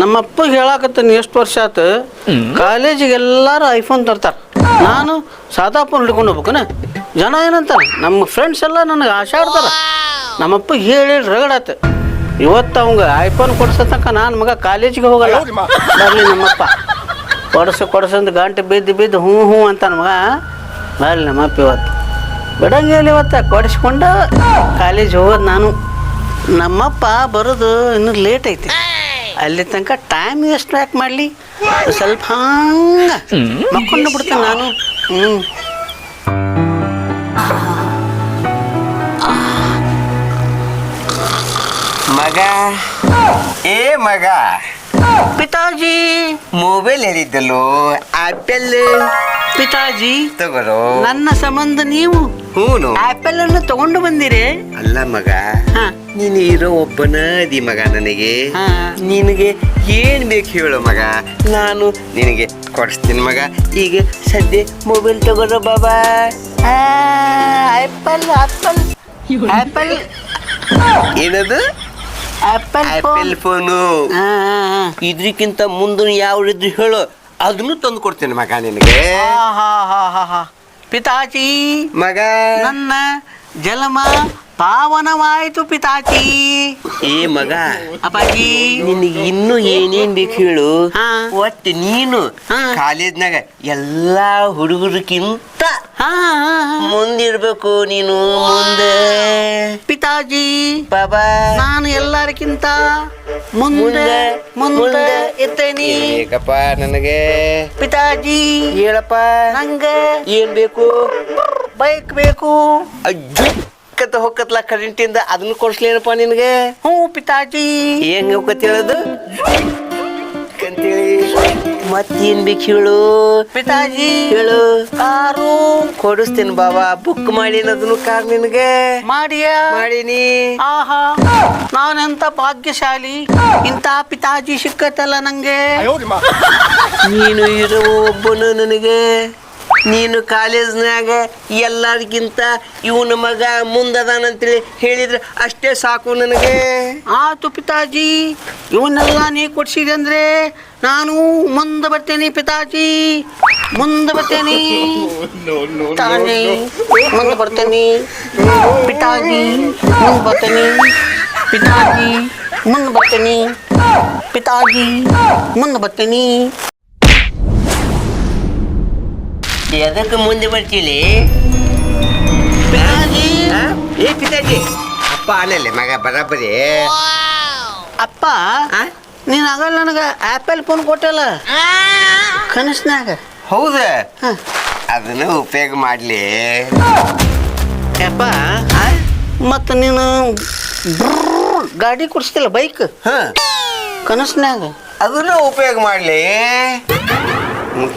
ನಮ್ಮಪ್ಪ ಹೇಳಾಕತ್ತೀನಿ ಎಷ್ಟು ವರ್ಷ ಆತು? ಕಾಲೇಜಿಗೆ ಎಲ್ಲಾರು ಐಫೋನ್ ತರ್ತಾರ. ನಾನು ಸಾದಾ ಫೋನ್ ಹಿಡ್ಕೊಂಡು ಹೋಗ್ಬೇಕನ? ಜನ ಏನಂತಾರ? ನಮ್ಮ ಫ್ರೆಂಡ್ಸ್ ಎಲ್ಲ ನನಗೆ ಆಶಾಡ್ತಾರೆ ಆಡ್ತಾರ ನಮ್ಮಪ್ಪ ಹೇಳಿ ರಗಡಾತ ಇವತ್ತು ಅವಂಗ ಐಫೋನ್ ಕೊಡ್ಸತಕ್ಕ ನಾನು ಮಗ ಕಾಲೇಜಿಗೆ ಹೋಗಲ್ಲ. ಬರಲಿ ನಮ್ಮಪ್ಪ. ಕೊಡಸು ಕೊಡ್ಸಂದು ಗಂಟೆ ಬಿದ್ದು ಬಿದ್ದು ಹ್ಞೂ ಹ್ಞೂ ಅಂತ ಮಗ. ಬರಲಿ ನಮ್ಮಪ್ಪ ಇವತ್ತು. ಬಿಡಂಗಿಲ್ಲ ಇವತ್ತು ಕೊಡಿಸ್ಕೊಂಡು ಕಾಲೇಜ್ ಹೋಗೋದು ನಾನು. ನಮ್ಮಪ್ಪ ಬರೋದು ಇನ್ನೂ ಲೇಟ್ ಐತಿ. ಅಲ್ಲಿ ತನಕ ಟೈಮ್ ಎಷ್ಟು ಯಾಕೆ ಮಾಡಲಿ. ಸ್ವಲ್ಪ ಹಂಗ. ಮಕ್ಕೊಂಡು ಬಿಡ್ತೇನೆ ನಾನು. ಹ್ಞೂ ಮಗ. ಏ ಮಗ. ಪಿತಾಜಿ. ಮೊಬೈಲ್ ಹೇಳಿದ್ದಲ್ಲೋ ಆಪಲ್ ಪಿತಾಜಿ ತಗೋರೋ ನನ್ನ ಸಂಬಂಧ ನೀವು ಹೂನು. ಆಪಲ್ ಅನ್ನು ತಗೊಂಡು ಬಂದಿರಿ. ಅಲ್ಲ ಮಗ. ಹಾ. ನೀನು ಇರೋ ಒಬ್ಬನ ಅದಿ ಮಗ ನನಗೆ. ಹಾ. ನಿನಗೆ ಏನ್ ಬೇಕು ಹೇಳು ಮಗ. ನಾನು ನಿನಗೆ ಕೊಡಿಸ್ತೀನಿ ಮಗ. ಈಗ ಸದ್ಯ ಮೊಬೈಲ್ ತಗೋರೋ ಬಾಬಾ. ಆಪಲ್ ಆಪಲ್ ಆಪಲ್ ಏನದು? ಆಪಲ್ ಫೋನು ಇದ್ರಕ್ಕಿಂತ ಯಾವ ಯಾವ್ದಿದ್ರು ಹೇಳು. ಅದನ್ನು ತಂದು ಕೊಡ್ತೀನಿ ಮಗ ನಿನಗೆ. ಪಿತಾಚಿ ಹಾ ಹಾ ಹಾ ಪಿತಾಜಿ ಮಗ. ನನ್ನ ಜಲಮ. ಪಾವನವಾಯಿತು ಪಿತಾಚಿ. ಏ ಮಗ ಅಪ್ಪಾಜಿ. ನಿನಗೆ ಇನ್ನು ಏನೇನ್ ಬೇಕು ಹೇಳು. ಒಟ್ಟು ನೀನು. ಕಾಲೇಜ್ನಾಗ ಎಲ್ಲಾ ಹುಡುಗರಕ್ಕಿಂತ. ಮುಂದಿರ್ಬೇಕು ನೀನು ಮುಂದೆ. ಪಿತಾಜಿ ಬಾಬಾ. ನಾನು ಎಲ್ಲರಿಗಿಂತ ಮುಂದೆ ಮುಂದೆ, ಇರ್ತೇನಿ. ಬೇಕಪ್ಪ ನನಗೆ. ಪಿತಾಜಿ. ಹೇಳಪ್ಪ. ನಂಗೆ ಏನ್ ಬೇಕು? ಬೈಕ್ ಬೇಕು. ಅಜ್ಜುಕ್ಕತ್ತ ಹೊಕ್ಕತ್ಲ ಕರೆಂಟಿಂದ ಅದನ್ನ ಕೊಡ್ಸ್ಲೇನಪ್ಪ ನಿನಗೆ? ಹ್ಞೂ ಪಿತಾಜಿ. ಹೆಂಗ ಹೋಗತ್ ಹೇಳೋದು? ಅಂತೇಳಿ ಮತ್ತೇನ್ ಬೇಕು ಹೇಳು? ಪಿತಾಜಿ. ಹೇಳು. ಕಾರು ಕೊಡಿಸ್ತೀನಿ ಬಾಬಾ ಬುಕ್ ಮಾಡಿ ಅದನ್ನು ಕಾರ್ ನಿನಗೆ. ಮಾಡಿಯ? ಮಾಡೀನಿ. ಆಹಾ ನಾನೆಂತ ಭಾಗ್ಯಶಾಲಿ? ಇಂತ ಪಿತಾಜಿ ಸಿಕ್ಕತ್ತಲ್ಲ ನಂಗೆ. ನೀನು ಇರೋ ಒಬ್ಬನು ನನಗೆ. ನೀನು ಕಾಲೇಜ್ನಾಗ ಎಲ್ಲರಿಗಿಂತ ಇವನ ಮಗ ಮುಂದದಾನಂತೇಳಿ ಹೇಳಿದ್ರೆ ಅಷ್ಟೇ ಸಾಕು ನನಗೆ. ಆತು ಪಿತಾಜಿ, ಇವನ್ನೆಲ್ಲ ನೀ ಕೊಡ್ಸಿದೆ ಅಂದ್ರೆ ನಾನು ಮುಂದೆ ಬರ್ತೇನೆ ಪಿತಾಜಿ, ಮುಂದೆ ಬರ್ತೇನೆ. ತಾನೇ ಮುಂದೆ ಬರ್ತೇನೆ. ಪಿತಾಜಿ, ಮುಂದೆ ಬರ್ತೇನೆ. ಪಿತಾಜಿ, ಮುಂದೆ ಬರ್ತೇನೆ. ಪಿತಾಜಿ, ಮುಂದೆ ಬರ್ತೇನೆ. ಎದಕ್ಕೆ ಮುಂದೆ ಬರ್ತೀಲಿ? ಏ ಪಿತಾಜಿ! ಅಪ್ಪ ಆನಲ್ಲ ಮಗ ಬರಾಬರಿ ಅಪ್ಪ ನೀನು ಆಗಲ್ಲ ನನಗೆ ಆ್ಯಪಲ್ ಫೋನ್ ಕೊಟ್ಟಲ್ಲ? ಕನಸ್ನಾಗ. ಹೌದ. ಅದನ್ನ ಉಪಯೋಗ ಮಾಡ್ಲಿ. ಅಪ್ಪ ಮತ್ತು ನೀನು ಗಾಡಿ ಕೊಡಿಸ್ತಿಲ್ಲ ಬೈಕ್? ಕನಸ್ನಾಗ. ಕನಸ್ನ್ಯಾಗ ಅದನ್ನ ಉಪಯೋಗ ಮಾಡ್ಲಿ.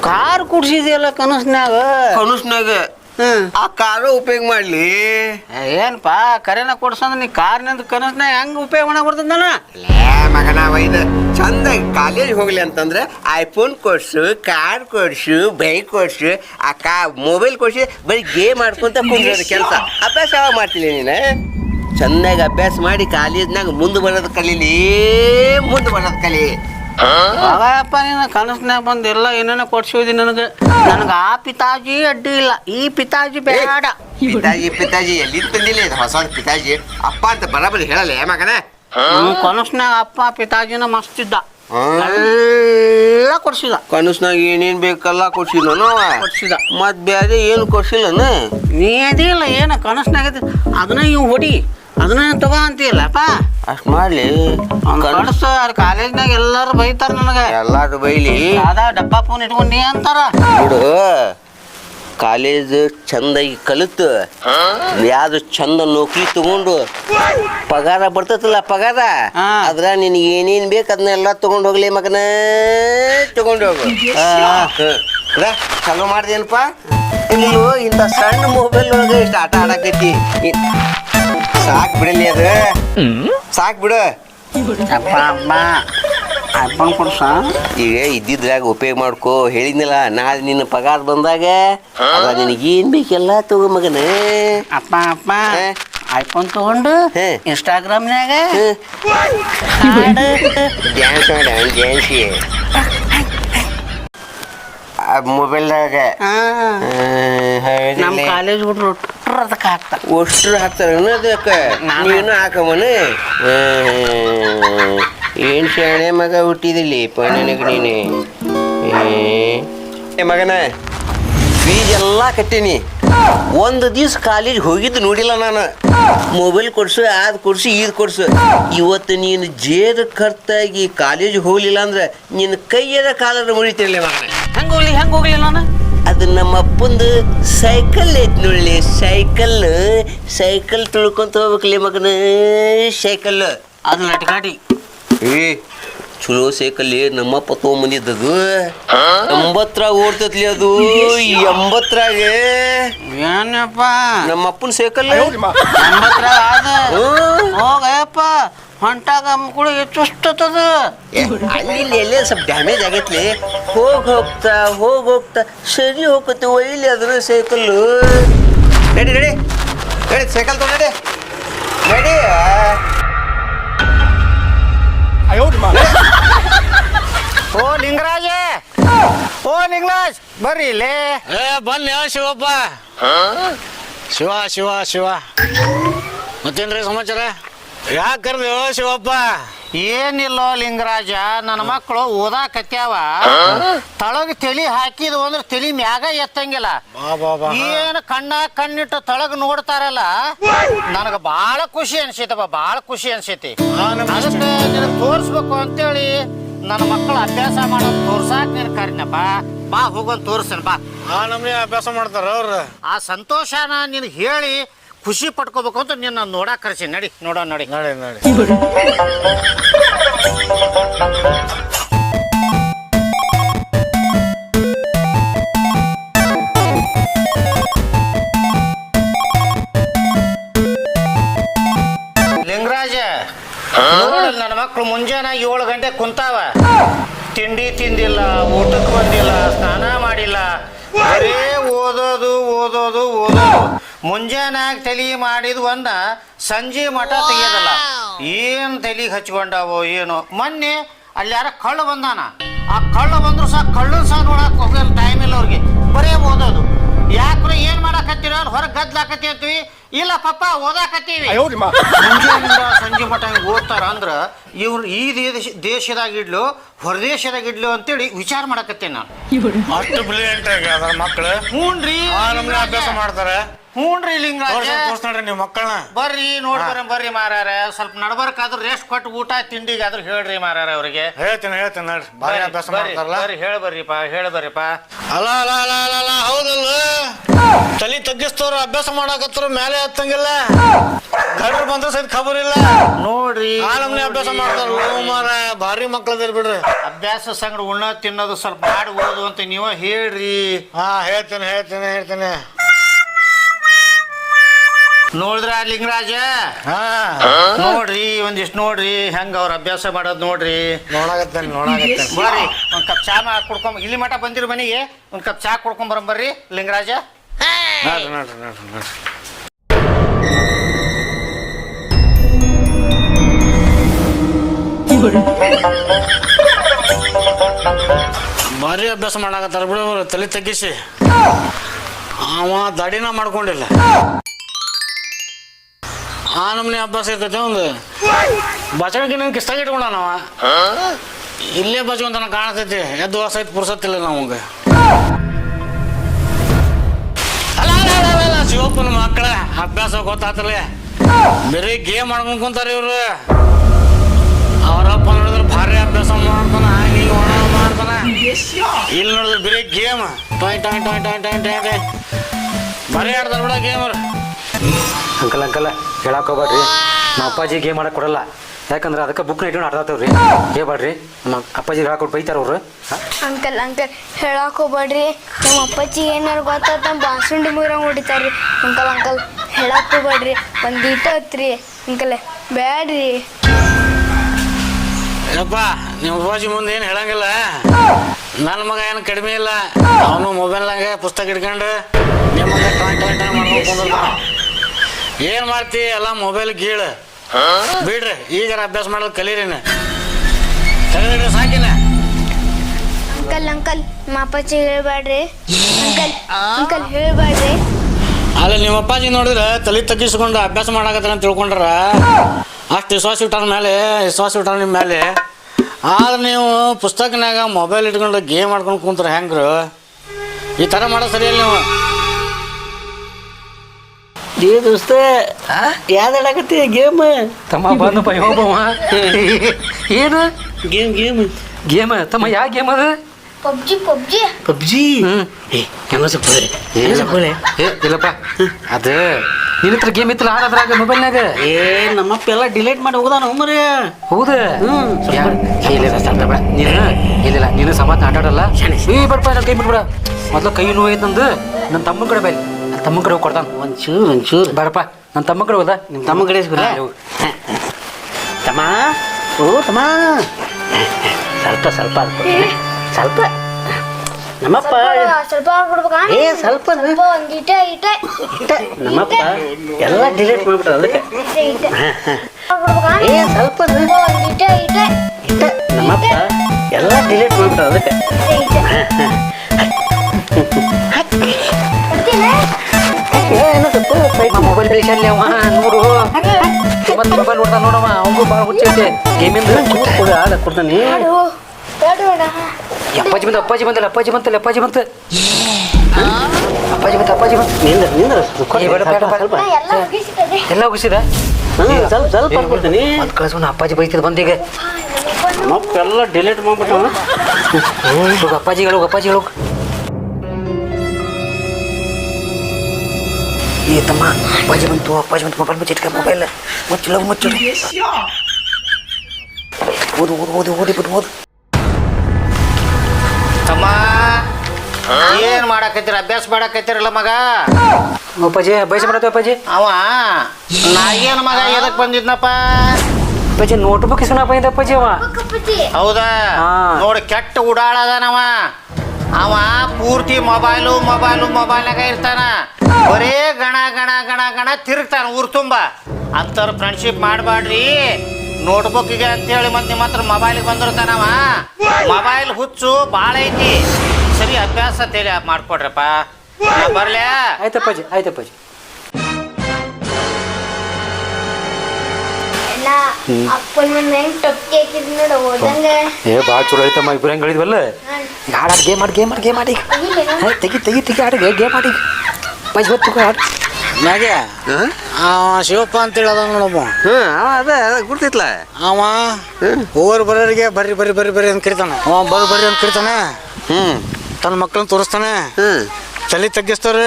ಕಾರ್ ಕುಡ್ಸಿದೆಯಲ್ಲ ಕನಸ್ನಾಗ ಕನಸ್ನಾಗ ಆ ಕಾರ ಉಪಯೋಗ ಮಾಡ್ಲಿ? ಏನಪ್ಪ ಕರೆನ ಕೊಡ್ಸಂದ್ರೆ ನೀ ಕಾರ್ನಿಂದ ಕನಸ್ನಾಗ ಹೆಂಗೆ ಉಪಯೋಗ ಮಾಡಕ್ ಬರ್ತದ ಲೇ ಮಗನ ವೈದ ಚಂದ ಕಾಲೇಜ್ ಹೋಗ್ಲಿ ಅಂತಂದ್ರೆ ಐಫೋನ್ ಕೊಡ್ಸು ಕಾರ್ ಕೊಡ್ಸು ಬೈಕ್ ಕೊಡ್ಸು ಆ ಕಾ ಮೊಬೈಲ್ ಕೊಡ್ಸಿ ಬರೀ ಗೇಮ್ ಆಡ್ಕೊಂತ ಕುಂದ್ರದ ಕೆಲಸ. ಅಭ್ಯಾಸ ಯಾವಾಗ ಮಾಡ್ತೀನಿ ನೀನು? ಚೆನ್ನಾಗಿ ಅಭ್ಯಾಸ ಮಾಡಿ ಕಾಲೇಜ್ನಾಗ ಮುಂದೆ ಬರೋದು ಕಲೀಲಿ ಮುಂದೆ ಬರೋದು ಕಲಿ. ಅಪ್ಪ ನೀನು ಕನಸ್ನಾಗ ಬಂದು ಎಲ್ಲ ಏನೇನೋ ಕೊಡ್ಸಿದಿ ನನಗೆ. ನನಗೆ ಆ ಪಿತಾಜಿ ಅಡ್ಡಿ ಇಲ್ಲ. ಈ ಪಿತಾಜಿ ಬೇಡ. ಪಿತಾಜಿ ಪಿತಾಜಿ ಎಲ್ಲಿ ತಂದಿಲ್ಲ ಇದು ಹೊಸ ಪಿತಾಜಿ? ಅಪ್ಪ ಅಂತ ಬರಬರಿ ಹೇಳಲ್ಲ ಏ ಮಗನ? ಕನಸ್ನಾಗ ಅಪ್ಪ ಪಿತಾಜಿನ ಮಸ್ತಿದ್ದ ಇದ್ದ. ಎಲ್ಲ ಕೊಡ್ಸಿದ. ಕನಸ್ನಾಗ ಏನೇನ್ ಬೇಕಲ್ಲ ಕೊಡ್ಸಿಲ್ಲ ಕೊಡ್ಸಿದ. ಮತ್ ಬೇರೆ ಏನು ಕೊಡ್ಸಿಲ್ಲನ? ನೀ ಇಲ್ಲ ಏನು ಕನಸ್ನಾಗ ಅದನ್ನ ಇವ್ ಹೊಡಿ. ಅದನ್ನ ತಗೋ ಅಂತೀಯಲ್ಲಪ್ಪ ಅಷ್ಟ್ ಮಾಡ್ಲಿ. ಕನಸ ಕಾಲೇಜ್ನಾಗ ಎಲ್ಲಾರು ಬೈತಾರ ನನಗೆ. ಎಲ್ಲಾರು ಬೈಲಿ. ಅದ ಡಬ್ಬ ಫೋನ್ ಇಟ್ಕೊಂಡಿ ಅಂತಾರ. ನೋಡು ಕಾಲೇಜ್ ಚಂದಾಗಿ ಕಲಿತು. ಯಾವ್ದು ಚಂದ ನೌಕರಿ ತಗೊಂಡು ಪಗಾರ ಬರ್ತೈತಲ್ಲ ಪಗಾರ. ಅದ್ರ ನಿನಗೆ ಏನೇನ್ ಬೇಕು ಅದನ್ನೆಲ್ಲ ತಗೊಂಡ್ ಹೋಗ್ಲಿ ಮಗನ. ತಗೊಂಡ್ ಹೋಗು. ಚಲೋ ಮಾಡ್ದೇನಪ್ಪ? ಇಲ್ಲೋ ಇಂಥ ಸಣ್ಣ ಮೊಬೈಲ್ ಒಳಗೆ ಇಷ್ಟ ಆಟ ಆಡಕೈತಿ ಇ- ಸಾಕ್ ಬಿಡಲಿ ಅದು. ಸಾಕ್ ಬಿಡು. ಅಪ್ಪ ಅಮ್ಮ ಐಫೋನ್ ಕೊಡ್ಸ? ಈಗ ಇದ್ದಿದ್ರಾಗ ಉಪಯೋಗ ಮಾಡ್ಕೋ. ಹೇಳಿದ್ನಲ್ಲ ನಾಳೆ ನಿನ್ನ ಪಗಾರ ಬಂದಾಗ ಅದ ನಿನಗೆ ಏನ್ ಬೇಕೆಲ್ಲ ತಗೋ ಮಗನ. ಅಪ್ಪ ಅಪ್ಪ ಏ? ಐಫೋನ್ ತಗೊಂಡು ಇನ್ಸ್ಟಾಗ್ರಾಮ್ನಾಗ ಇನ್ಸ್ಟಾಗ್ರಾಮ್ನ್ಯಾಗ ಡ್ಯಾನ್ಸ್ ಮಾಡ ಡ್ಯಾನ್ಸ್ ಮೊಬೈಲ್ದಾಗ ನಮ್ಮ ಕಾಲೇಜ್ ಹುಡ್ರು ಅದಕ್ಕೆ ಹಾಕ್ತಾರೆ. ಅಷ್ಟ್ರು ಹಾಕ್ತಾರ ಅದಕ್ಕೆ ನಾನು- ಹಾಕವನ ಏನು ಶಾಣೆ ಮಗ ಹುಟ್ಟಿದಿಲ್ಲಿ? ನನಗೆ ನೀನು. ಏ ಮಗನ ಫೀಸ್ ಎಲ್ಲ ಕಟ್ಟೀನಿ. ಒಂದು ದಿವ್ಸ ಕಾಲೇಜ್ ಹೋಗಿದ್ದು ನೋಡಿಲ್ಲ ನಾನು. ಮೊಬೈಲ್ ಕೊಡ್ಸು ಅದು ಕೊಡ್ಸು ಇದು ಕೊಡ್ಸು. ಇವತ್ತು ನೀನು ಜೇದ ಕರ್ತಾಗಿ ಕಾಲೇಜ್ ಹೋಗ್ಲಿಲ್ಲ ಅಂದ್ರೆ ನಿನ್ನ ಕೈಯದ ಕಾಲದ ಮುಳಿತಿರಲಿ ಮಗನ. ಹೆಂಗೆ ಹಂಗೋಗ್ಲಿ ಹೆಂಗೆ ಹೋಗ್ಲಿ ನಾನು? ಅದು ನಮ್ಮ ಅಪ್ಪಂದು ಸೈಕಲ್ ಐತ್ ನೋಡ್ಲಿ ಸೈಕಲ್ ಸೈಕಲ್ ತುಳ್ಕೊಂತ ಹೋಗ್ಬೇಕಲ್ಲಿ ಮಗನ ಸೈಕಲ್. ಅದು ನಟಗಾಡಿ ಏ ಚಲೋ ಸೈಕಲ್ ನಮ್ಮಪ್ಪ ತೊಗೊಂಬಂದಿದ್ದದು. ಎಂಬತ್ತರಾಗ ಓಡ್ತೈತ್ಲಿ ಅದು ಎಂಬತ್ತರಾಗ ಏನಪ್ಪ ನಮ್ಮಪ್ಪನ ಸೈಕಲ್. ಎಂಬತ್ತರಾಗ ಹ್ಮ್. ಹೊಂಟಾಗ ಮಕ್ಕಳು ಎಷ್ಟೊತ್ತದ? ಅಲ್ಲಿ ಎಲ್ಲೇ ಸ್ವಲ್ಪ ಡ್ಯಾಮೇಜ್ ಆಗೈತ್ಲಿ. ಹೋಗಿ ಹೋಗ್ತಾ ಹೋಗಿ ಹೋಗ್ತಾ ಸರಿ ಹೋಗುತ್ತೆ ಒಯ್ಲಿ ಅದ್ರ ಸೈಕಲ್ಲು ನಡಿ ನಡಿ. ನಡಿ ಸೈಕಲ್ ತೊಗೊಂಡಿ ನಡಿ. ಓ ಲಿಂಗರಾಜ. ಓ ಲಿಂಗರಾಜ್. ಬರ್ರಿ ಇಲ್ಲೇ. ಏ ಬನ್ನಿ ಶಿವಪ್ಪ. ಶಿವ ಶಿವ ಶಿವ. ಮತ್ತೇನ್ರಿ ಸಮಾಚಾರ? ಯಾಕೆ ಕರ್ದೇವ ಶಿವಪ್ಪ? ಏನಿಲ್ಲೋ ಲಿಂಗರಾಜ ನನ್ನ ಮಕ್ಕಳು ಓದಾಕತ್ಯಾವ. ತಳಗ್ ತಲಿ ಹಾಕಿದ್ವು ಅಂದ್ರೆ ತಲಿ ಮ್ಯಾಗ ಎತ್ತಂಗಿಲ್ಲ. ಏನ್ ಕಣ್ಣ ಕಣ್ಣಿಟ್ಟು ತಳಗ್ ನೋಡ್ತಾರಲ್ಲ ನನಗ ಬಾಳ ಖುಷಿ ಅನ್ಸೈತಪ್ಪ ಬಾಳ ಖುಷಿ ಅನ್ಸೈತಿ. ಅದಕ್ಕೆ ನಿನಗೆ ತೋರಿಸ್ಬೇಕು ಅಂತೇಳಿ ನನ್ನ ಮಕ್ಕಳು ಅಭ್ಯಾಸ ಮಾಡೋದ್ ತೋರ್ಸಾಕ್ ನೀನ್ ಕರಿನಪ್ಪ. ಬಾ ಹೋಗೋನ್ ತೋರಿಸ್ತೇನೆ ಬಾ. ನಮ್ಗೆ ಅಭ್ಯಾಸ ಮಾಡ್ತಾರ ಅವ್ರ. ಆ ಸಂತೋಷನ ನಿನ್ ಹೇಳಿ ಖುಷಿ ಪಟ್ಕೋಬೇಕು ಅಂತ ನಿನ್ನ ನೋಡಕ್ ಕರ್ಸಿ. ನಡಿ ನೋಡೋಣ ನಡಿ. ನಡಿ ನಡಿ. ಲಿಂಗರಾಜ ನೋಡಿ ನನ್ನ ಮಕ್ಕಳು ಮುಂಜಾನೆ ಏಳು ಗಂಟೆ ಕುಂತಾವ. ತಿಂಡಿ ತಿಂದಿಲ್ಲ ಊಟಕ್ಕೆ ಬಂದಿಲ್ಲ ಸ್ನಾನ ಮಾಡಿಲ್ಲ. ಬರೇ ಓದೋದು ಓದೋದು ಓದೋದು. ಮುಂಜಾನಾಗ ತಲಿ ಮಾಡಿದ ಒಂದ ಸಂಜೆ ಮಠ ತೆಗಿಯೋದಲ್ಲ. ಏನ್ ತಲಿ ಹಚ್ಕೊಂಡಾವೋ ಏನೋ. ಮೊನ್ನೆ ಅಲ್ಲಿ ಯಾರ ಕಳ್ಳು ಬಂದಾನ. ಆ ಕಳ್ಳು ಬಂದ್ರು ಸಹ ಕಳ್ಳು ಸಹ ನೋಡಕ್ ಹೋಗೋದು ಟೈಮ್ ಇಲ್ಲ ಅವ್ರಿಗೆ. ಬರೇ ಓದೋದು. ಯಾಕ್ರೆ ಏನ್ ಮಾಡಾಕತ್ತೀರ ಹೊರಗೆ ಗದ್ಲಾಕತ್ತಿ ಅಂತೀವಿ. ಇಲ್ಲ ಪಪ್ಪ ಓದಾಕತ್ತೀವಿ. ಮುಂಜಾನಿಂದ ಸಂಜೆ ಮಟ್ಟ ಹಿಂಗ್ ಓದ್ತಾರ ಅಂದ್ರ ಇವ್ರು ಈ ದೇಶ ದೇಶದಾಗ ಇಡ್ಲು ಹೊರದೇಶದಾಗ ಇಡ್ಲು ಅಂತೇಳಿ ವಿಚಾರ ಮಾಡಕತ್ತೇನೆ ನಾನು. ಅಷ್ಟು ಬ್ರಿಲಿಯಂಟ್ ಆಗಿ ಅದ್ರ ಮಕ್ಳು. ಹ್ಞೂನ್ರಿ ಆ ನಮ್ನಿ ಅಭ್ಯಾಸ ಮಾಡ್ತಾರೆ. ಹ್ಞೂನ್ರಿ ಲಿಂಗರಾಜ ತೋರ್ಸ್ ತೋರ್ಸ್ ನೋಡ್ರಿ ನೀವು ಮಕ್ಕಳನ್ನ ಬರ್ರಿ ನೋಡ್ಬಾರ ಬರ್ರಿ ಮಾರಾರ ಸ್ವಲ್ಪ ನಡ್ಬರ್ಕಾದ್ರೂ ರೆಸ್ಟ್ ಕೊಟ್ಟು ಊಟ ತಿಂಡಿಗೆ ಆದ್ರೂ ಹೇಳ್ರಿ ಮಾರಾರ ಅವ್ರಿಗೆ. ಹೇಳ್ತೀನಿ ಹೇಳ್ತೀನಿ ನೋಡ್ರಿ. ಭಾರಿ ಅಭ್ಯಾಸ ಮಾಡ್ತಾರಲ್ಲ. ಹೇಳ ಹೇಳಿ ಬರ್ರಿಪ್ಪ ಹೇಳಿ ಬರ್ರಿಪ್ಪ. ಅಲ್ಲ ಅಲ್ಲ ಅಲ್ಲ ಅಲ್ಲ ಅಲ್ಲ ಹೌದಲ್ಲ. ತಲೆ ತಗ್ಗಿಸ್ತವ್ರು ಅಭ್ಯಾಸ ಮಾಡಾಕತ್ರ ಮೇಲೆ ಹತ್ತಂಗಿಲ್ಲ ಕಡ್ರ ಬಂದ್ರೆ ಸಹಿತ ಖಬರ್ ಇಲ್ಲ. ನೋಡ್ರಿ. ಆ ನಮ್ನಿ ಅಭ್ಯಾಸ ಮಾಡ್ತಾರ ಮಾರ ಭಾರಿ ಮಕ್ಳದಿರ್ ಬಿಡ್ರಿ. ಅಭ್ಯಾಸ ಸಂಗಡ ಉಣ್ಣ ತಿನ್ನೋದು ಸ್ವಲ್ಪ ಮಾಡಿ ಓದು ಅಂತ ನೀವ ಹೇಳ್ರಿ. ಹಾ ಹೇಳ್ತೇನೆ ಹೇಳ್ತೇನೆ ಹೇಳ್ತೇನೆ. ನೋಡಿದ್ರ ಲಿಂಗರಾಜ? ಹಾ. ನೋಡ್ರಿ ಒಂದಿಷ್ಟು ನೋಡ್ರಿ ಹೆಂಗ ಅವ್ರ ಅಭ್ಯಾಸ ಮಾಡೋದ್ ನೋಡ್ರಿ. ನೋಡಾಗತ್ತೇನೆ ನೋಡಾಕತ್ತೇನೆ ಬರ್ರಿ ಒಂದ್ ಕಪ್ ಚಾ ಮಾ ಕುಡ್ಕೊಂಬ ಇಲ್ಲಿ ಮಠ ಬಂದಿರು ಮನೆಗೆ ಒಂದ್ ಕಪ್ ಚಾ ಕುಡ್ಕೊಂಡ್ ಬರಂಬರ್ರಿ ಲಿಂಗರಾಜ. ನೋಡ್ರಿ ನೋಡ್ರಿ ನೋಡ್ರಿ ನೋಡ್ರಿ. ಭಾರಿ ಅಭ್ಯಾಸ ಮಾಡಾಕತ್ತಾರ ಬಿಡು ತಲೆ ತಗ್ಗಿಸಿ. ಅವ ದಡಿನ ಮಾಡ್ಕೊಂಡಿಲ್ಲ. ಆ ನಮ್ನೆ ಅಭ್ಯಾಸ ಇರ್ತೈತೆ ಒಂದು. ಬಚಣಿಗೆ ನಂಗೆ ಕಿಸ್ತಾಗ ಇಟ್ಕೊಂಡಾನವ ಇಲ್ಲೇ ಬಚ್ಕೊಂತನ ಕಾಣ್ತೈತಿ, ಎದ್ದು ವಾಸ ಐತಿ ಪುರ್ಸತ್ತಿಲ್ಲ ನಮಗೆ. ಅಲ್ಲ ಶಿವಪ್ಪನ ಮಕ್ಕಳ, ಅಭ್ಯಾಸ ಗೊತ್ತಾತಲ್ಲೇ ಬರೀ ಗೇಮ್ ಮಾಡ್ಕೊಂಡ್ ಕುಂತಾರ ಇವ್ರು. ಇಲ್ಲಿ ನೋಡಿದ್ರೆ ಬರೀ game toy toy toy toy toy toy toy ಬರೀ ಆಡ್ತಾರ ಬಿಡ ಗೇಮರ್ ಅಂಕಲ್ ಅಂಕಲ್ ಹೇಳಕ್ ಹೋಗ್ಬೇಡ್ರಿ ನಮ್ಮ ಅಪ್ಪಾಜಿ ಗೇಮ್ ಮಾಡಕ್ ಕೊಡಲ್ಲ ಯಾಕಂದ್ರೆ ಅದಕ್ಕೆ ಬುಕ್ನ ಇಟ್ಕೊಂಡು ಆಡ್ತಾವ್ರಿ ಹೇಳ್ಬೇಡ್ರಿ ನಮ್ಮ ಅಪ್ಪಾಜಿ ಹೇಳಕ್ ಬೈತಾರ ಅವ್ರು ಅಂಕಲ್ ಅಂಕಲ್ ಹೇಳಕ್ ಹೋಗ್ಬೇಡ್ರಿ ನಮ್ಮ ಅಪ್ಪಾಜಿ ಏನಾರು ಗೊತ್ತಾತ ನಮ್ಮ ಬಾಸುಂಡಿ ಮುಗಿರಂಗ್ ಹೊಡಿತಾರ್ರಿ ಅಂಕಲ್ ಅಂಕಲ್ ಹೇಳಕ್ ಹೋಗ್ಬೇಡ್ರಿ ಒಂದ್ ಈಟ ಹತ್ರಿ ಅಂಕಲ್ ಬ್ಯಾಡ್ರಿ ಯಪ್ಪ, ನಿಮ್ಮ ಅಪ್ಪಾಜಿ ಮುಂದೆ ಏನು ಹೇಳಂಗಿಲ್ಲ. ನನ್ನ ಮಗ ಏನು ಕಡಿಮೆ ಇಲ್ಲ. ಅವನು ಮೊಬೈಲ್ನಾಗ ಪುಸ್ತಕ ಹಿಡ್ಕೊಂಡು ನಿಮ್ಮ ಏನ್ ಮಾಡ್ತಿ? ಎಲ್ಲ ಮೊಬೈಲ್ ಗೀಳು. ಬಿಡ್ರಿ ಈಗ ಅಭ್ಯಾಸ ಕಲೀರಿನ ಸಾಕಿಲ್ಲ ಸಾಕಿನ. ಅಂಕಲ್ ಅಂಕಲ್ ಅಪ್ಪಾಜಿ ಹೇಳ್ಬೇಡ್ರಿ ಅಂಕಲ್ ಅಂಕಲ್ ಹೇಳ್ಬೇಡ್ರಿ ಅಲ್ಲ ನಿಮ್ಮ ಅಪ್ಪಾಜಿ ನೋಡಿದ್ರೆ ತಲೆ ತಗ್ಗಿಸ್ಕೊಂಡು ಅಭ್ಯಾಸ ಮಾಡಾಕತ್ತಾರ ಅಂತ ತಿಳ್ಕೊಂಡ್ರ. ಅಷ್ಟು ವಿಶ್ವಾಸ ಇಟ್ಟಾರ ಮೇಲೆ ವಿಶ್ವಾಸ ಇಟ್ಟಾರ ನಿಮ್ಮ ಮೇಲೆ. ಆದ್ರೆ ನೀವು ಪುಸ್ತಕನಾಗ ಮೊಬೈಲ್ ಇಟ್ಕೊಂಡು ಗೇಮ್ ಆಡ್ಕೊಂಡು ಕುಂತ್ರೆ ಹೆಂಗ್ರು? ಈ ಥರ ಮಾಡೋದು ಸರಿಯಲ್ಲ ನೀವು. ಏ ದೋಸ್ತ ಗೇಮ್ ತಮ್ಮ ಬಂದಪ್ಪ ಹೋಗವ ಏನು? ಗೇಮ್ ಗೇಮ್ ಗೇಮ್ ತಮ್ಮ ಯಾವ ಗೇಮ್ ಅದು? PUBG PUBG. ಪಬ್ಜಿ? ಏ ಹೆಂಗ ಸ್ವಲ್ಪ ಏ ಇಲ್ಲಪ್ಪ. ಅದು ನಿನ್ನ ಹತ್ರ ಗೇಮ್ ಇತ್ತಲ್ಲ ಆಡೋದ್ರಾಗ ಮೊಬೈಲ್ನಾಗ? ಏ ನಮ್ಮಪ್ಪ ಎಲ್ಲ ಡಿಲೀಟ್ ಮಾಡಿ ಹೋಗುದಾನ ಮರ ಹೌದು? ಇಲ್ಲ ಸ್ವಲ್ಪ ಬೇಡ ನೀನು ಇಲ್ಲಿಲ್ಲ ನೀನು ಸಮಾಧಾನ ಆಟಾಡಲ್ಲ. ಏ ಬಡಪ್ಪ ನನ್ನ ಕೈ ಬಿಟ್ಬಿಡ ಮೊದ್ಲು ಕೈ ನೋವು ಐತೆ ನಂದು. ನನ್ನ ತಮ್ಮನ ಕಡೆ ಬೈಲಿ ನನ್ನ ತಮ್ಮ ಕಡೆ ಹೋಗಿ ಕೊಡ್ತಾನ. ಒಂಚೂರು ಒಂಚೂರು. ಬೇಡಪ್ಪ ನನ್ನ ತಮ್ಮ ಕಡೆ ಹೋದ ನಿಮ್ಮ ತಮ್ಮ ಕಡೆ ತಮ್ಮ ಓ ತಮ್ಮ. ಸ್ವಲ್ಪ ಸ್ವಲ್ಪ ಅನ್ಕೊಡ್ತೀನಿ ಸ್ವಲ್ಪ. ನಮ್ಮಪ್ಪ. ಸ್ವಲ್ಪ ಏ ಸ್ವಲ್ಪ ಸ್ವಲ್ಪ ಒಂದ್ ಇಟ ಇಟ. ನಮ್ಮಪ್ಪ ಎಲ್ಲ ಡಿಲೀಟ್ ಮಾಡ್ಬಿಟ್ರ ಅದಕ್ಕೆ. ಇಟ ಇಟ. ಏ ಸ್ವಲ್ಪ ಸ್ವಲ್ಪ ಒಂದ್ ಇಟ ಇಟ. ಇಟ್ಟ. ನಮ್ಮಪ್ಪ ಎಲ್ಲ ಡಿಲೀಟ್ ಮಾಡ್ಬಿಟ್ರ ಅದಕ್ಕೆ. ಇಟ ಕೊಡ್ತೀನಿ. ಮೊಬೈಲ್ ಅವ ನೋಡು. ಮತ್ತೆ ಮೊಬೈಲ್ ನೋಡ್ತಾನ ನೋಡವ ಅವಂಗೂ ಭಾಳ ಹುಚ್ಚೈತೆ ಗೇಮಿಂದ ಕೊಡು ಆಡ ಕೊಡ್ತಾನೆ. ಅಪ್ಪಾಜಿ ಬಂದ ಅಪ್ಪಾಜಿ ಬಂದಲ್ಲ ಅಪ್ಪಾಜಿ ಬಂತಲ್ಲ ಅಪ್ಪಾಜಿ ಬಂತ. ಅಪ್ಪಾಜಿ ಬಂತ ಅಪ್ಪಾಜಿ ಬಂತ. ನಿಂದ ನಿಂದ. ಎಲ್ಲ ಮುಗಿಸಿದೆ? ಸ್ವಲ್ಪ ಸ್ವಲ್ಪ ಕೊಡ್ತೀನಿ ಒಂದು ಕಳಿಸೋಣ ಅಪ್ಪಾಜಿ ಬೈತಿದ್ ಬಂದೀಗ. ಎಲ್ಲ ಡಿಲೀಟ್ ಮಾಡ್ಬಿಟ್ಟು ಅಪ್ಪಾಜಿಗಳು ಅಪ್ಪಾಜಿಗಳು ಏ ತಮ್ಮ ಅಪ್ಪಾಜಿ ಬಂತು ಅಪ್ಪಾಜಿ ಬಂತು ಮೊಬೈಲ್ ಮುಚ್ಚಿಟ್ಕ ಮೊಬೈಲ್. ಮುಚ್ಚಲ ಮುಚ್ಚು. ಓದು ಓದು ಓದು ಓದಿ ಬಿಟ್ಟು ಓದು. ತಮ್ಮ. ಏನ್ ಮಾಡಾಕತ್ತೀರ? ಅಭ್ಯಾಸ ಮಾಡಾಕತ್ತೀರಲ್ಲ ಮಗ? ಅಪ್ಪಾಜಿ ಅಭ್ಯಾಸ ಮಾಡತ್ತೆ ಅಪ್ಪಾಜಿ? ಅವ ನಾ ಏನ್ ಮಗ ಎದಕ್ ಬಂದಿದ್ನಪ್ಪ? ಅಪ್ಪಾಜಿ ನೋಟ್ ಬುಕ್ ಇಸ್ಕೊಂಡಪ್ಪ ಇದೆ ಅಪ್ಪಾಜಿ ಅವ. ಹೌದಾ. ನೋಡಿ ಕೆಟ್ಟ ಉಡಾಳದಾನವ ಅವ. ಪೂರ್ತಿ ಮೊಬೈಲು ಮೊಬೈಲು ಮೊಬೈಲ್ನಾಗ ಇರ್ತಾನ. ಬರೇ ಗಣ ಗಣ ಗಣ ಗಣ ತಿರುಗ್ತಾನ ಊರ್ ತುಂಬ. ಅಂಥವ್ರ ಫ್ರೆಂಡ್ಶಿಪ್ ಮಾಡಬೇಡ್ರಿ ನೋಟ್ಬುಕ್ಕಿಗೆ ಅಂತೇಳಿ ಮತ್ತೆ ನಿಮ್ಮ ಹತ್ರ ಮೊಬೈಲಿಗೆ ಬಂದಿರ್ತಾನವ. ಮೊಬೈಲ್ ಹುಚ್ಚು ಭಾಳ ಐತಿ. ಸರಿ ಅಭ್ಯಾಸ ತೇಲಿ ಮಾಡ್ಕೊಡ್ರಪ್ಪ. ಬರಲೇ? ಬರ್ಲ್ಯಾ ಆಯ್ತು ಅಪ್ಪಾಜಿ ಆಯ್ತು ಅಪ್ಪನ ಮುಂದೆ ಹೆಂಗ್ ಟೊಪ್ಪಿಗೆ ಹಾಕಿದ್ ಏ ಭಾಳ ಚಲೋ ಐತಮ್ಮ ಇಬ್ರು ಹೆಂಗೆ ಹೇಳಿದ್ವಲ್ಲ ಗೇಮ್ ಆಡಿ ಗೇಮ್ ಆಡಿ ಗೇಮ್ ಆಡಿ ತೆಗಿ ತೆಗಿ ತೆಗಿ ಆಡಿ ಗೇಮ್ ಆಡಿ ಮಜ್ ಹೊತ್ತು ಆಡಿ ಮ್ಯಾಗೆ? ಅವ ಶಿವಪ್ಪ ಅಂತೇಳಿ ಅದ ನೋಡಮ್ಮ ಹ್ಮ್ ಅವ ಅದ ಗುರ್ತೈತ್ಲ. ಅವ ಓವರ್ ಬರೋರಿಗೆ ಬರ್ರಿ ಬರ್ರಿ ಬರ್ರಿ ಬರ್ರಿ ಅಂತ ಕರಿತಾನ. ಅವ ಬರ್ರಿ ಬರ್ರಿ ಅಂತ ಕರಿತಾನ. ಹ್ಮ್. ತನ್ನ ಮಕ್ಕಳನ್ನ ತೋರಿಸ್ತಾನೆ. ತಲೆ ತಗ್ಗಿಸ್ತಾರ.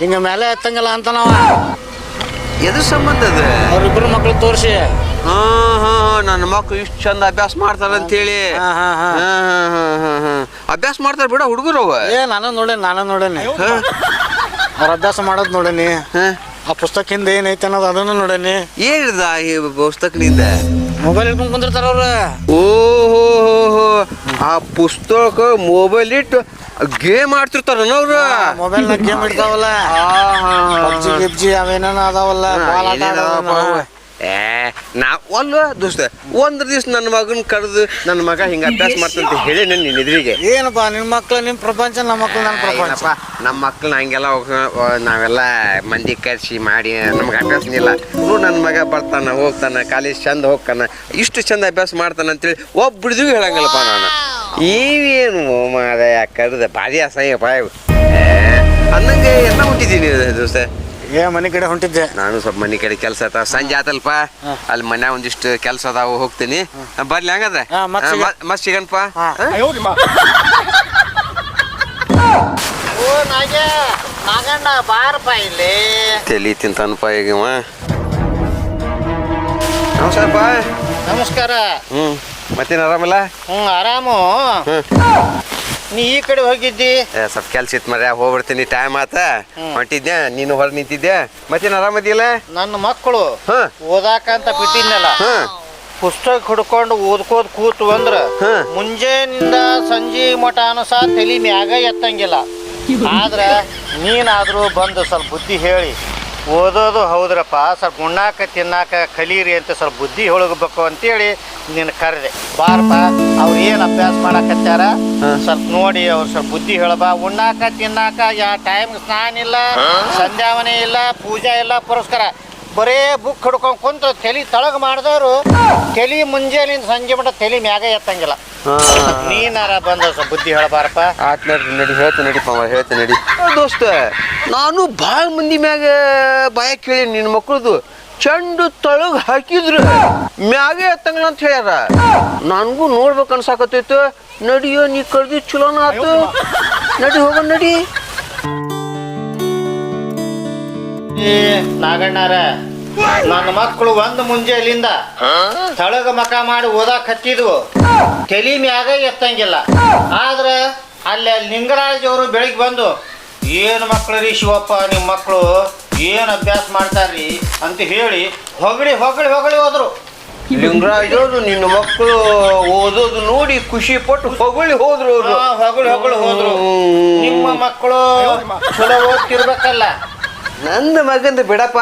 ಹಿಂಗ ಮೇಲೆ ಎತ್ತಂಗಿಲ್ಲ ಅಂತಾನವ ಎದು ಸಂಬಂಧ ಅದ? ಅವ್ರಿಬ್ರು ಮಕ್ಳು ತೋರಿಸಿ. ಹಾ ಹಾ ನನ್ನ ಮಕ್ಕಳು ಇಷ್ಟು ಚಂದ ಅಭ್ಯಾಸ ಮಾಡ್ತಾರ ಅಂತೇಳಿ. ಹೇಳಿ ಹಾ, ಹಾ. ಹಾ, ಹಾ, ಹಾ, ಹಾ, ಹಾ. ಅಭ್ಯಾಸ ಮಾಡ್ತಾರ ಬಿಡ ಹುಡುಗರು ಅವ. ಏ ನಾನು ನೋಡೇನಿ ನಾನು ನೋಡೇನಿ. ಅವ್ರ ಅಭ್ಯಾಸ ಮಾಡೋದು ನೋಡೇನಿ. ಹಾ. ಆ ಪುಸ್ತಕ ಹಿಂದ ಏನೈತೆ ಅನ್ನೋದು ಅದನ್ನು ನೋಡೇನಿ. ಏನಿದ ಈ ಪುಸ್ತಕದಿಂದ? ಮೊಬೈಲ್ ಇಟ್ಕೊಂಡು ಕುಂದಿರ್ತಾರ ಅವ್ರ. ಓಹೋ ಆ ಪುಸ್ತಕ ಮೊಬೈಲ್ ಇಟ್ಟು ಗೇಮ್ ಆಡ್ತಿರ್ತಾರ ಅವ್ರ? ಮೊಬೈಲ್ ಗೇಮ್ ಇಡ್ತಾವಲ್ಲ ಪಬ್ಜಿ ಗಿಬ್ಜಿ ಅವೇನ ಅದಾವಲ್ಲ ಬಾಲ್ ಆಟ ಆಡೋದು ನಾವು. ಏ ನಾ ಅಲ್ವ ದೋಸ್ತ ಒಂದ್ ದಿವ್ಸ ನನ್ನ ಮಗನ್ ಕರೆದು ನನ್ನ ಮಗ ಹಿಂಗ ಅಭ್ಯಾಸ ಮಾಡ್ತಂತ ಹೇಳಿ ನನ್ನ ನಿನ್ನ ಎದುರಿಗೆ ಏನಪ್ಪ ನಿಮ್ ಮಕ್ಳು ನಿಮ್ ಪ್ರಪಂಚ ನಮ್ಮ ಮಕ್ಳು ನನ್ನ ಪ್ರಪಂಚ. ನಮ್ಮ ಮಕ್ಳನ್ನ ಹಂಗೆಲ್ಲ ಹೋಗ್- ನಾವೆಲ್ಲ ಮಂದಿ ಕರ್ಸಿ ಮಾಡಿ ನಮ್ಗೆ ಅಭ್ಯಾಸ ಇಲ್ಲ ನೋಡು ನನ್ನ ಮಗ ಬರ್ತಾನ ಹೋಗ್ತಾನ ಕಾಲೇಜ್ ಚಂದ ಹೋಗ್ತಾನ ಇಷ್ಟು ಚಂದ ಅಭ್ಯಾಸ ಮಾಡ್ತಾನ ಅಂತೇಳಿ ಒಬ್ಬಡಿದ್ವಿ ಹೇಳಂಗಿಲ್ಲಪ್ಪ ನಾನು. ಇವೇನು ಮಾದ ಕರೆದ ಭಾರಿ ಅಸಹ್ಯಪ್ಪ ಪಾಯ್ ಅನ್ನಂಗೆ ಎಲ್ಲ ಹುಟ್ಟಿದ್ದೀನಿ ದೋಸ್ತ. ಏ ಮನೆ ಕಡೆ ಹೊಂಟಿದ್ದೆ. ನಾನು ಸ್ವಲ್ಪ ಮನೆ ಕಡೆ ಕೆಲಸ ಆತ ಸಂಜೆ ಆತಲ್ಪ. ಅಲ್ಲಿ ಮನ್ಯಾಗ ಒಂದಿಷ್ಟು ಕೆಲಸ ಅದಾವು ಹೋಗ್ತೀನಿ. ಬರ್ಲಿ ಹಂಗದ ಹಾ, ಮತ್ತ್ ಸಿಗ- ಮತ್ ಸಿಗನ್ಪ. ಓ ನಾಗೆ ನಾಗಣ್ಣ ಬಾರಪ್ಪ ಇಲ್ಲಿ. ತಲಿ ತಿಂತಾನಪ್ಪ ಈಗ ಇವ. ನಮಸ್ಕಾರಪ್ಪ ನಮಸ್ಕಾರ. ಹ್ಞೂ ಮತ್ತೇನು ಆರಾಮಲ್ಲ? ಹ್ಞೂ ಆರಾಮು. ನೀ ಈ ಕಡೆ ಹೋಗಿದ್ದಿ? ಏ, ಸ್ವಲ್ಪ ಕೆಲ್ಸ ಇತ್ತು ಮರ್ಯಾ ಹೋಗ್ಬಿಡ್ತೀನಿ ಟೈಮ್ ಆತ. ಹೊಂಟಿದ್ದೆ ನೀನು ಹೊರ ನಿಂತಿದ್ದೆ ಮತ್ತೇನು ಆರಾಮದಿಲ್ಲ ನನ್ನ ಮಕ್ಕಳು ಓದಾಕ ಓದಾಕಂತ ಬಿಟ್ಟಿದ್ನಲ್ಲ. ಹಾಂ. ಪುಸ್ತಕ ಹುಡ್ಕೊಂಡು ಓದ್ಕೋದ್ ಕೂತು ಅಂದ್ರ ಹಾ. ಮುಂಜಾನಿಂದ ಸಂಜೆ ಮಠಾನು ಸಹ ತಲಿ ಮ್ಯಾಗ ಎತ್ತಂಗಿಲ್ಲ. ಆದ್ರ ನೀನಾದ್ರೂ ಬಂದು ಸ್ವಲ್ಪ ಬುದ್ಧಿ ಹೇಳಿ. ಓದೋದು ಹೌದ್ರಪ್ಪ. ಸ್ವಲ್ಪ ಉಣ್ಣಾಕ ತಿನ್ನಾಕ ಕಲೀರಿ ಅಂತ ಸ್ವಲ್ಪ ಬುದ್ಧಿ ಹೊಳಗಬೇಕು ಅಂತೇಳಿ ನಿನ್ನ ಕರೆದೆ. ಬಾರಪ್ಪ ಅವ್ರು ಏನು ಅಭ್ಯಾಸ ಮಾಡಕತ್ತಾರ ಸ್ವಲ್ಪ ನೋಡಿ ಅವ್ರು ಸ್ವಲ್ಪ ಬುದ್ಧಿ ಹೇಳಬ. ಉಣ್ಣಾಕ ತಿನ್ನಾಕ ಯಾ ಟೈಮ್ ಸ್ನಾನ ಇಲ್ಲ ಸಂಧ್ಯಾವನೆ ಇಲ್ಲ ಪೂಜಾ ಇಲ್ಲ ಪುರಸ್ಕಾರ. ಬರೇ ಬುಕ್ ಹಿಡ್ಕೊಂಡು ಕುಂತ ತಲೆ ತಳಗ ಮಾಡಿದವರು ತಲೆ ಮುಂಜಾನೆಯಿಂದ ಸಂಜೆ ಮಟ್ಟ ತಲೆ ಮ್ಯಾಗ ಎತ್ತಂಗಿಲ್ಲ. ನೀನಾರ ಬಂದ ಸ್ವಲ್ಪ ಬುದ್ಧಿ ಹೇಳಬಾರಪ್ಪ. ಆತ್ ನಡಿ ನಡಿ ಹೇಳ್ತೀನಿ ನಡಿ ಮಾವ ಹೇಳ್ತೀನಿ ನಡಿ. ದೋಸ್ತ ನಾನು ಭಾಳ ಮಂದಿ ಮ್ಯಾಗ ಬಾಯ ಕೇಳಿ ನಿನ್ನ ಮಕ್ಕಳದು ಚಂಡು ತಳಗ್ ಹಾಕಿದ್ರು. ಮ್ಯಾಗೆ ಎತ್ತಂಗಿಲ್ಲ ಅಂತ ಹೇಳ್ಯಾರ. ನನಗೂ ನೋಡ್ಬೇಕು ಅನ್ಸಾಕತ್ತೈತು. ನಡಿಯೋ ನೀ ಕಳ್ದಿ ಚಲೋನ ಆತು. ನಡಿ ಹೋಗೋಣ ನಡಿ. ಏ ನಾಗಣ್ಣಾರ ನನ್ನ ಮಕ್ಕಳು ಒಂದು ಮುಂಜಾನಿಂದ ತಳಗ ಮಕ ಮಾಡಿ ಓದಾಕ್ ಹತ್ತಿದ್ವು. ತಲಿ ಮ್ಯಾಗ ಎತ್ತಂಗಿಲ್ಲ. ಆದ್ರ ಅಲ್ಲಿ ಅಲ್ಲಿ ಲಿಂಗರಾಜ್ ಅವರು ಬೆಳಿಗ್ಗೆ ಬಂದು ಏನು ಮಕ್ಳು ರೀ ಶಿವಪ್ಪ ನಿಮ್ಮ ಮಕ್ಕಳು ಏನು ಅಭ್ಯಾಸ ಮಾಡ್ತಾರ್ರಿ? ಅಂತ ಹೇಳಿ ಹೊಗಳಿ ಹೊಗಳಿ ಹೊಗಳಿ ಹೋದ್ರು. ಲಿಂಗರಾಜರು ನಿನ್ನ ಮಕ್ಕಳು ಓದೋದು ನೋಡಿ ಖುಷಿ ಪಟ್ಟು ಹೊಗಳಿ ಹೋದ್ರು ಅವರು. ಹೊಗಳಿ ಹೊಗಳಿ ಹೋದ್ರು. ನಿಮ್ಮ ಮಕ್ಕಳು ಚಲೋ ಓದ್ತಿರ್ಬೇಕಲ್ಲ. ನಂದ ಮಗಂದ ಬಿಡಪ್ಪ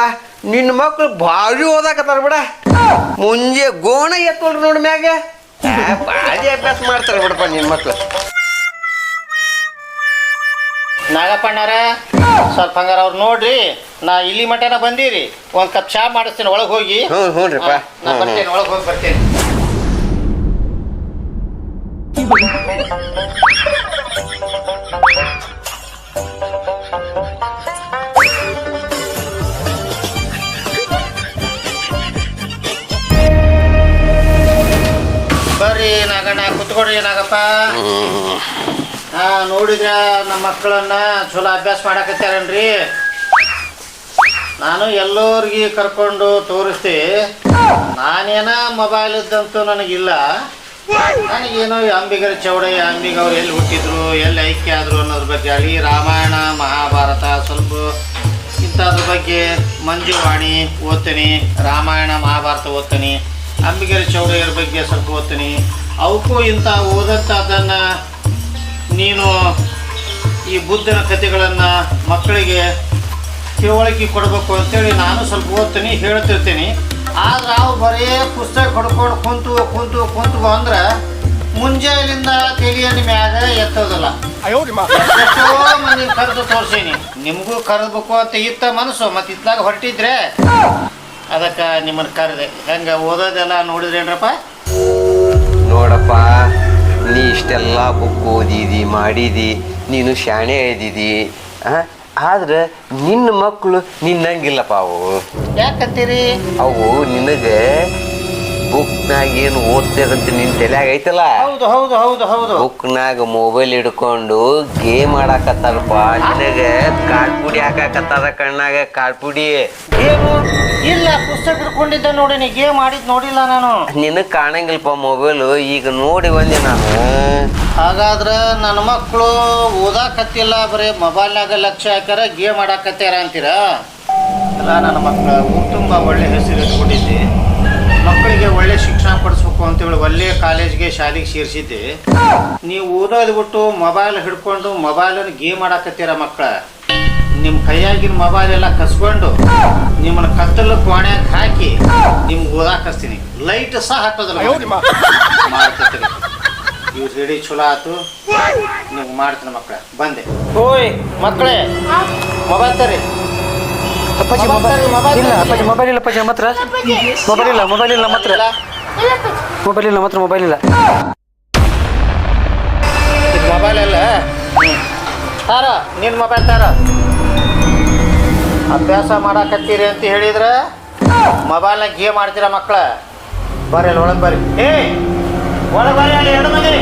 ನಿನ್ನ ಮಕ್ಳು ಭಾರಿ ಓದಾಕತ್ತಾರ ಬಿಡ. ಮುಂಜೆ ಗೋಣ ಎತ್ತೋಳ್ರಿ ನೋಡಿ ಮ್ಯಾಗ. ಭಾರಿ ಅಭ್ಯಾಸ ಮಾಡ್ತಾರೆ ಬಿಡಪ್ಪ ನಿನ್ನ ಮಕ್ಳು. ನಾಗಪ್ಪಣ್ಣಾರ ಸ್ವಲ್ಪ ಹಂಗಾರ ಅವ್ರು ನೋಡ್ರಿ ನಾ ಇಲ್ಲಿ ಮಟನ ಬಂದಿರಿ ಒಂದ್ ಕಪ್ ಚಾ ಮಾಡಿಸ್ತೀನಿ ಒಳಗೆ ಹೋಗಿ. ಹ್ಞೂ ಹ್ಞೂ ಹಾ, ನಾ ಬರ್ತೇನೆ ಒಳಗೆ ಹೋಗಿ ಬರ್ತೇನೆ. ಹಾ, ನೋಡಿದ್ರ ನಮ್ಮ ಮಕ್ಕಳನ್ನ ಚಲೋ ಅಭ್ಯಾಸ ಮಾಡಾಕತ್ತಾರನ್ರಿ ನಾನು ಎಲ್ಲರಿಗೆ ಕರ್ಕೊಂಡು ತೋರಿಸ್ತಿ. ನಾನೇನ ಮೊಬೈಲ್ ಇದ್ದಂತೂ ನನಗಿಲ್ಲ. ನನಗೇನು ಅಂಬಿಗರ ಚೌಡಯ್ಯ ಅಂಬಿಗ ಅವ್ರು ಎಲ್ಲಿ ಹುಟ್ಟಿದ್ರು, ಎಲ್ಲಿ ಐಕ್ಯ ಆದ್ರು ಅನ್ನೋದ್ರ ಬಗ್ಗೆ ಅಲ್ಲಿ ರಾಮಾಯಣ, ಮಹಾಭಾರತ ಸ್ವಲ್ಪ ಇಂಥದ್ರ ಬಗ್ಗೆ ಮಂಜುವಾಣಿ ಓದ್ತೀನಿ, ರಾಮಾಯಣ, ಮಹಾಭಾರತ ಓದ್ತೀನಿ, ಅಂಬಿಗರ ಚೌಡಯ್ಯರ ಬಗ್ಗೆ ಸ್ವಲ್ಪ ಓದ್ತೀನಿ. ಅವಕ್ಕೂ ಇಂಥ ಓದಂಥದ್ದನ್ನು ನೀನು ಈ ಬುದ್ಧನ ಕಥೆಗಳನ್ನು ಮಕ್ಕಳಿಗೆ ತಿಳುವಳಿಕೆ ಕೊಡಬೇಕು ಅಂತೇಳಿ ನಾನು ಸ್ವಲ್ಪ ಓದ್ತೀನಿ ಹೇಳ್ತಿರ್ತೀನಿ. ಆದ್ರೆ ಅವು ಬರೀ ಪುಸ್ತಕ ಹೊಡ್ಕೊಂಡು ಕುಂತು ಕುಂತು ಕುಂತು ಅಂದ್ರೆ ಮುಂಜಾನೆಯಿಂದ ತಲೆಯನ್ನು ಮ್ಯಾಗ ಎತ್ತೋದಿಲ್ಲ. ಎಷ್ಟೋ ಮಂದಿ ಕರೆದು ತೋರಿಸೀನಿ. ನಿಮಗೂ ಕರೆದ್ಬೇಕು ಅಂತ ಇತ್ತ ಮನಸ್ಸು ಮತ್ತೆ ಇತ್ತಾಗ ಹೊರಟಿದ್ರೆ ಅದಕ್ಕೆ ನಿಮ್ಮನ್ನು ಕರೆದೆ. ಹೆಂಗೆ ಓದೋದೆಲ್ಲ ನೋಡಿದ್ರೇನ್ರಪ್ಪ? ನೋಡಪ್ಪ ನೀ ಇಷ್ಟೆಲ್ಲ ಬುಕ್ ಓದಿದಿ ಮಾಡಿದಿ ನೀನು ಶಾಣೆ ಇದ್ದಿದಿ ಆದ್ರೆ ನಿನ್ನ ಮಕ್ಕಳು ನಿನ್ನಂಗಿಲ್ಲಪ್ಪ ಅವು. ಯಾಕಂತೀರಿ? ಅವು ನಿನಗೆ ಬುಕ್ನಾಗ ಏನು ಓದ್ತೇದಂತ ನಿನ್ ತಲೆಯಾಗ ಐತಲ್ಲ? ಹೌದು ಹೌದು ಹೌದು ಹೌದು. ಬುಕ್ನಾಗ ಮೊಬೈಲ್ ಹಿಡ್ಕೊಂಡು ಗೇಮ್ ಆಡಾಕತ್ತಾರಪ್ಪ. ಕಾಡ್ ಪುಡಿ ಹಾಕಾಕತ್ತಾರ ಕಣ್ಣಾಗ ಕಾಡ್ಪುಡಿ ಗೇಮು ಇಲ್ಲ ಪುಸ್ತಕ ಇಟ್ಕೊಂಡಿದ್ದೆ ನೋಡಿ ನೀ ಗೇಮ್ ಆಡಿದ್ ನೋಡಿಲ್ಲ ನಾನು. ನಿನಗೆ ಕಾಣಂಗಿಲ್ಲಪ್ಪ ಮೊಬೈಲು ಈಗ ನೋಡಿ ಬಂದೆ ನಾನು. ಹಾಗಾದ್ರೆ ನನ್ನ ಮಕ್ಕಳು ಓದಾಕತ್ತಿಲ್ಲ ಬರೀ ಮೊಬೈಲ್ನಾಗ ಲಕ್ಷ ಹಾಕ್ಯಾರ ಗೇಮ್ ಆಡಾಕತ್ಯಾರ ಅಂತೀರಾ? ಇಲ್ಲ ನನ್ನ ಮಕ್ಕಳು ತುಂಬ ಒಳ್ಳೆ ಹೆಸರು ಇಟ್ಕೊಂಡಿದ್ದೆ. ಮಕ್ಕಳಿಗೆ ಒಳ್ಳೆ ಶಿಕ್ಷಣ ಪಡಿಸ್ಬೇಕು ಅಂತೇಳಿ ಒಳ್ಳೆ ಕಾಲೇಜ್ಗೆ ಶಾಲೆಗೆ ಸೇರಿಸಿದ್ದೆ. ನೀವು ಓದೋದು ಬಿಟ್ಟು ಮೊಬೈಲ್ ಹಿಡ್ಕೊಂಡು ಮೊಬೈಲನ್ನು ಗೇಮ್ ಆಡಾಕತ್ತೀರ ಮಕ್ಕಳ? ನಿಮ್ಮ ಕೈಯಾಗಿನ ಮೊಬೈಲ್ ಎಲ್ಲ ಕಸ್ಕೊಂಡು ನಿಮ್ಮನ್ನ ಕತ್ತಲು ಕೋಣ್ಯಾಗ ಹಾಕಿ ನಿಮ್ಗೆ ಓದಾಕಸ್ತೀನಿ ಲೈಟ್ ಸಹ ಹಾಕೋದಿಲ್ಲ ಮಾಡ್ಕೊತೀನಿ. ಇವ್ರು ರೆಡಿ ಚಲೋ ಆತು. ನಿಮ್ಗೆ ಮಾಡ್ತೀನಿ ಮಕ್ಕಳ. ಬಂದೆ. ಓಯ್ ಮಕ್ಕಳೇ. ಮೊಬೈಲ್ ತರಿ. ಅಪ್ಪಾಜಿ ಮೊಬೈಲ್ ಇಲ್ಲ ಅಪ್ಪಾಜಿ ಮೊಬೈಲ್ ಇಲ್ಲ ಅಪ್ಪಾಜಿ ಮಾತ್ರ. ಹತ್ರ ಮೊಬೈಲ್ ಇಲ್ಲ ಮೊಬೈಲ್ ಇಲ್ಲ ಮಾತ್ರ. ಹತ್ರ ಮೊಬೈಲ್ ಇಲ್ಲ ಮಾತ್ರ ಹತ್ರ ಮೊಬೈಲ್ ಇಲ್ಲ ಮೊಬೈಲ್ ಅಲ್ಲ. ತಾರ ನಿನ್ನ ಮೊಬೈಲ್ ತಾರ. ಅಭ್ಯಾಸ ಮಾಡಾಕತ್ತೀರಿ ಅಂತ ಹೇಳಿದ್ರೆ ಮೊಬೈಲ್ನಾಗ ಗೇಮ್ ಆಡ್ತೀರ ಮಕ್ಕಳ ಬರ್ರಿ ಅಲ್ಲಿ ಒಳಗೆ ಬರ್ರಿ. ಏ ಒಳಗೆ ಬರ್ರಿ ಅಲ್ಲಿ ಎರಡು ಮಂದಿ